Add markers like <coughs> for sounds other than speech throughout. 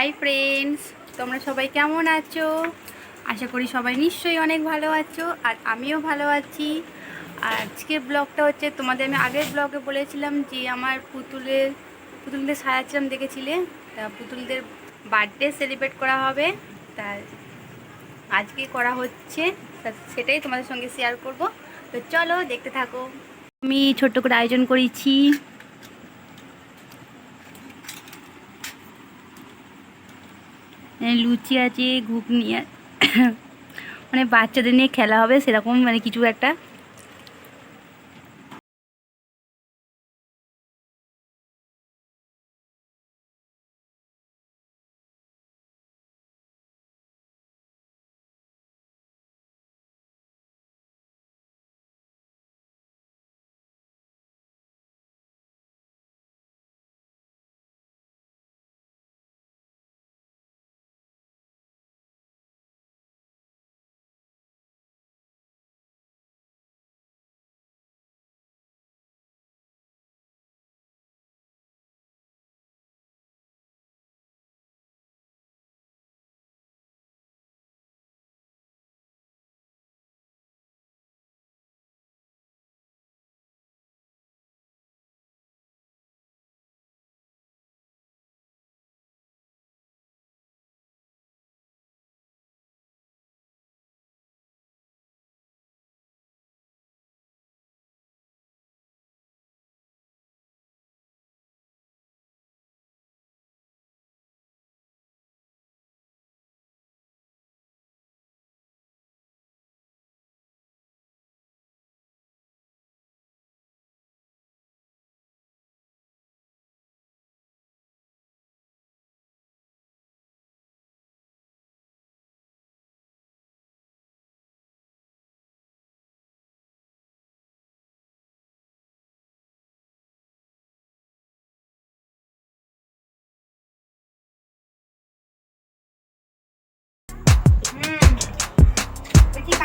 Hi friends তোমরা সবাই কেমন আছো? আশা করি সবাই নিশ্চয়ই অনেক ভালো আছো আর আমিও ভালো আছি। আর আজকের ব্লগটা হচ্ছে তোমাদের আমি আগের ব্লগে বলেছিলাম যে আমার পুতুলের, পুতুলদের সাজাচ্ছিলাম দেখেছিলে? তা পুতুলদের বার্থডে সেলিব্রেট করা হবে। তা আজকে করা হচ্ছে। তা সেটাই তোমাদের সঙ্গে শেয়ার করব। তো চলো দেখতে থাকো। আমি ছোট্ট করে আয়োজন করেছি। লুচি আছে ঘুগনি <coughs> মানে বাচ্চাদের নিয়ে খেলা হবে সেরকম মানে কিছু একটা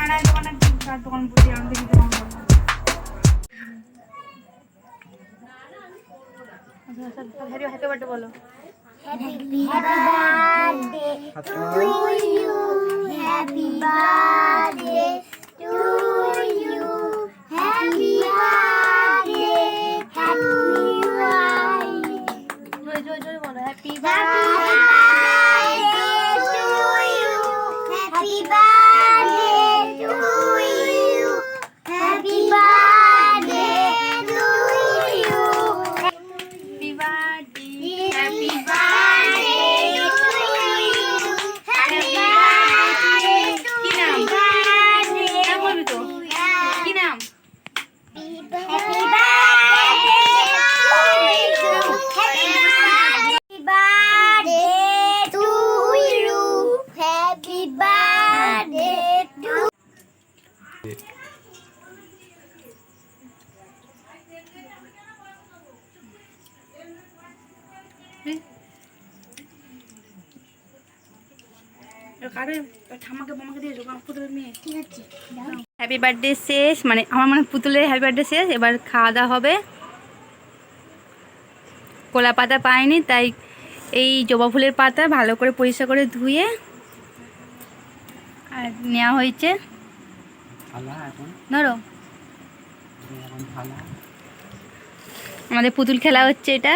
দেখি দোকানে দোকান বুঝি আমি দেখি দোকান হ্যাপি বলো birthday কারে ঠামাকে বোমাকে দিয়ে জোগান পুতুলের মেয়ে। ঠিক আছে হ্যাপি বার্থডে শেষ মানে আমার মানে পুতুলের হ্যাপি বার্থডে শেষ এবার খাওয়া দাওয়া হবে। কলা পাতা পাইনি তাই এই জবা ফুলের পাতা ভালো করে পরিষ্কার করে ধুয়ে আর নেওয়া হয়েছে। ধরো। আমাদের পুতুল খেলা হচ্ছে এটা।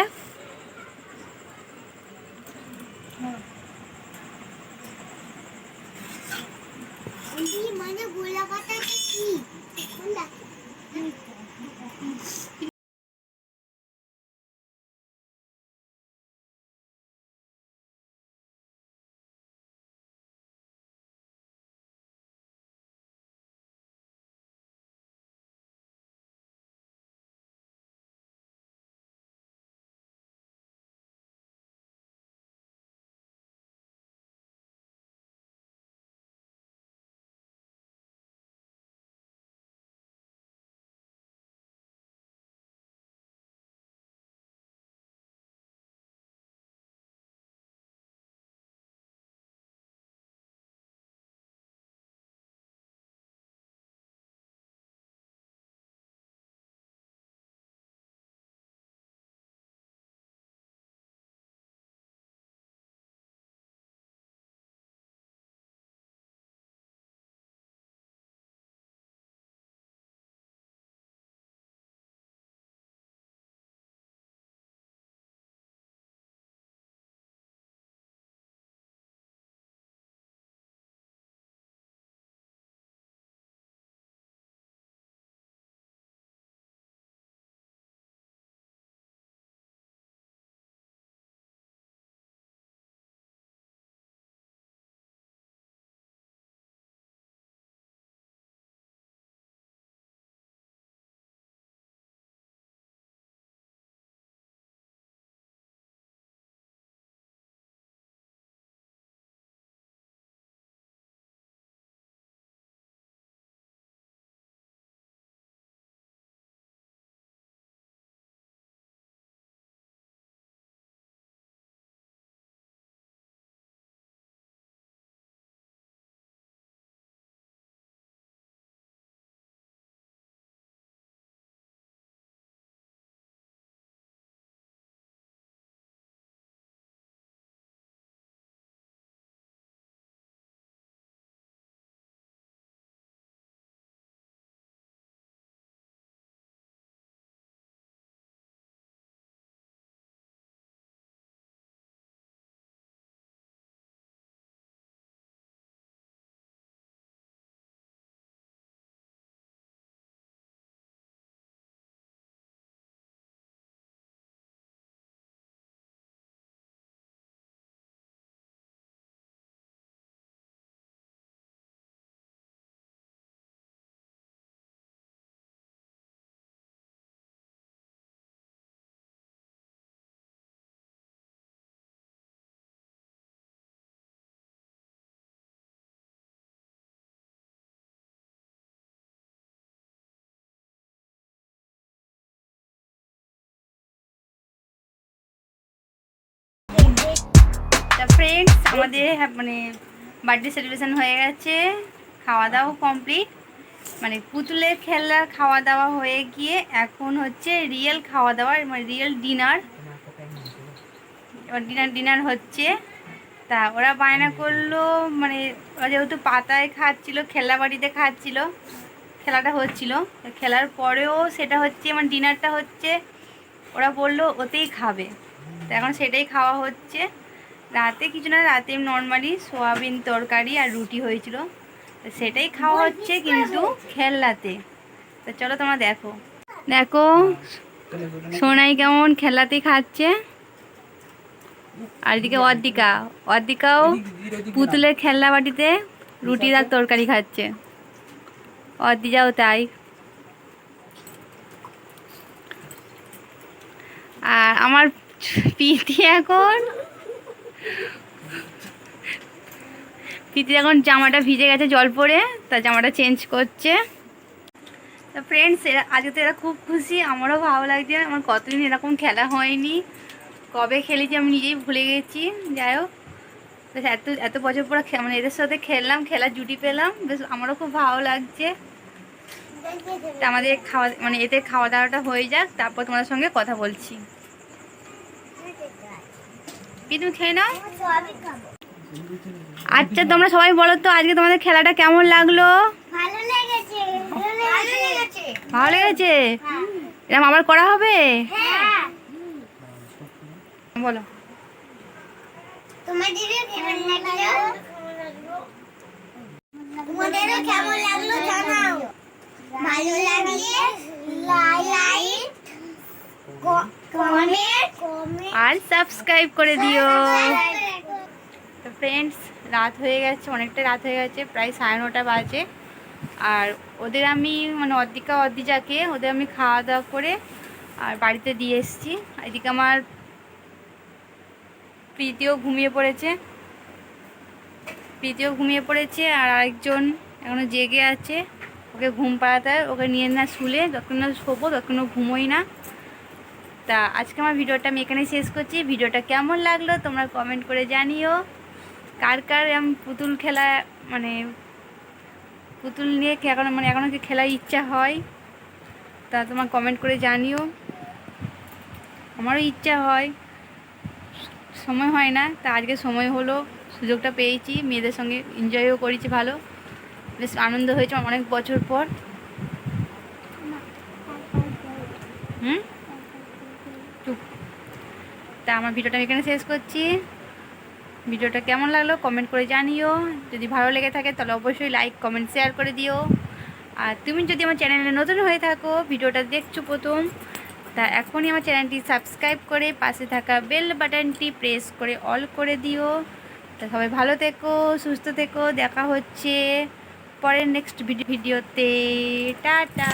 তা ফ্রেন্ডস আমাদের মানে বার্থডে সেলিব্রেশন হয়ে গেছে। খাওয়া দাওয়া কমপ্লিট মানে পুতুলের খেলার খাওয়া দাওয়া হয়ে গিয়ে এখন হচ্ছে রিয়েল খাওয়া দাওয়া মানে রিয়েল ডিনার ডিনার ডিনার হচ্ছে। তা ওরা বায়না করল মানে ওরা যেহেতু পাতায় খাচ্ছিল, খেলা বাড়িতে খাচ্ছিল, খেলাটা হচ্ছিল। খেলার পরেও সেটা হচ্ছে মানে ডিনারটা হচ্ছে, ওরা বলল, ওতেই খাবে। তো এখন সেটাই খাওয়া হচ্ছে। রাতে কিছু না রাতে নর্মালি সোয়াবিন তরকারি আর রুটি হয়েছিল। সেটাই খাওয়া হচ্ছে কিন্তু খেলনাতে তো চলো তোমরা দেখো। দেখো সোনাই কেমন খেলাতেই খাচ্ছে। আর এদিকে অর্দিকা। অর্দিকাও পুতুলের খেলনা বাটিতে রুটি আর তরকারি খাচ্ছে। অর্দিজাও তাই। আর আমার পিতি এখন পিতি এখন জামাটা ভিজে গেছে জল পড়ে তা জামাটা চেঞ্জ করছে। তা ফ্রেন্ডস এরা আজকে তো এরা খুব খুশি আমারও ভালো লাগছে আমার কতদিন এরকম খেলা হয়নি। কবে খেলেছি আমি নিজেই ভুলে গেছি যাই হোক। বেশ এত এত বছর পরে মানে এদের সাথে খেললাম খেলার জুটি পেলাম বেশ আমারও খুব ভালো লাগছে। তা আমাদের খাওয়া মানে এতে খাওয়া দাওয়াটা হয়ে যাক তারপর তোমাদের সঙ্গে কথা বলছি। কি তুমি খেয়ে নাও। আচ্ছা তোমরা সবাই বলো তো আজকে তোমাদের খেলাটা কেমন লাগল? ভালো লেগেছে ভালো লেগেছে। এরকম আবার করা হবে? হ্যাঁ। বলো। তোমাদেরও কেমন লাগল? তোমাদেরও কেমন লাগল জানাও। ভালো লাগলে লাইক কমেন্ট আর সাবস্ক্রাইব করে দিও। ফ্রেন্ডস রাত হয়ে গেছে, অনেকটা রাত হয়ে গেছে, প্রায় সাড়ে নটা বাজে। আর ওদের আমি মানে অর্ধিকা অর্ধিজাকে ওদের আমি খাওয়া দাওয়া করে, আর বাড়িতে দিয়ে এসেছি। এদিকে আমার প্রীতিও ঘুমিয়ে পড়েছে। প্রীতিও ঘুমিয়ে পড়েছে, আর আরেকজন এখনও জেগে আছে। ওকে ঘুম পাড়াতে হয়, ওকে নিয়ে না শুলে, যতক্ষণ না শোবো ও ঘুমোই না। তা আজকে আমার ভিডিওটা আমি এখানেই শেষ করছি। ভিডিওটা কেমন লাগল তোমরা কমেন্ট করে জানিও। কার কার এরম পুতুল খেলা মানে পুতুল নিয়ে এখনও মানে এখনও কি খেলার ইচ্ছা হয়? তা তোমার কমেন্ট করে জানিও। আমারও ইচ্ছা হয়। সময় হয় না, তা আজকে সময় হলো, সুযোগটা পেয়েছি, মেয়েদের সঙ্গে এনজয়ও করেছি ভালো। বেশ আনন্দ হয়েছে অনেক বছর পর। হুম? তা আমার ভিডিওটা আমি এখানে শেষ করছি। ভিডিওটা কেমন লাগল কমেন্ট করে জানিও। যদি ভালো লেগে থাকে তাহলে অবশ্যই লাইক কমেন্ট শেয়ার করে দিও। আর তুমি যদি আমার চ্যানেলে নতুন হয়ে থাকো, ভিডিওটা দেখছ প্রথম, তা এখনই আমার চ্যানেলটি সাবস্ক্রাইব করে পাশে থাকা বেল বাটনটি প্রেস করে অল করে দিও। তা সবাই ভালো থেকো, সুস্থ থেকো, দেখা হচ্ছে পরের নেক্সট ভিডিওতে। টাটা!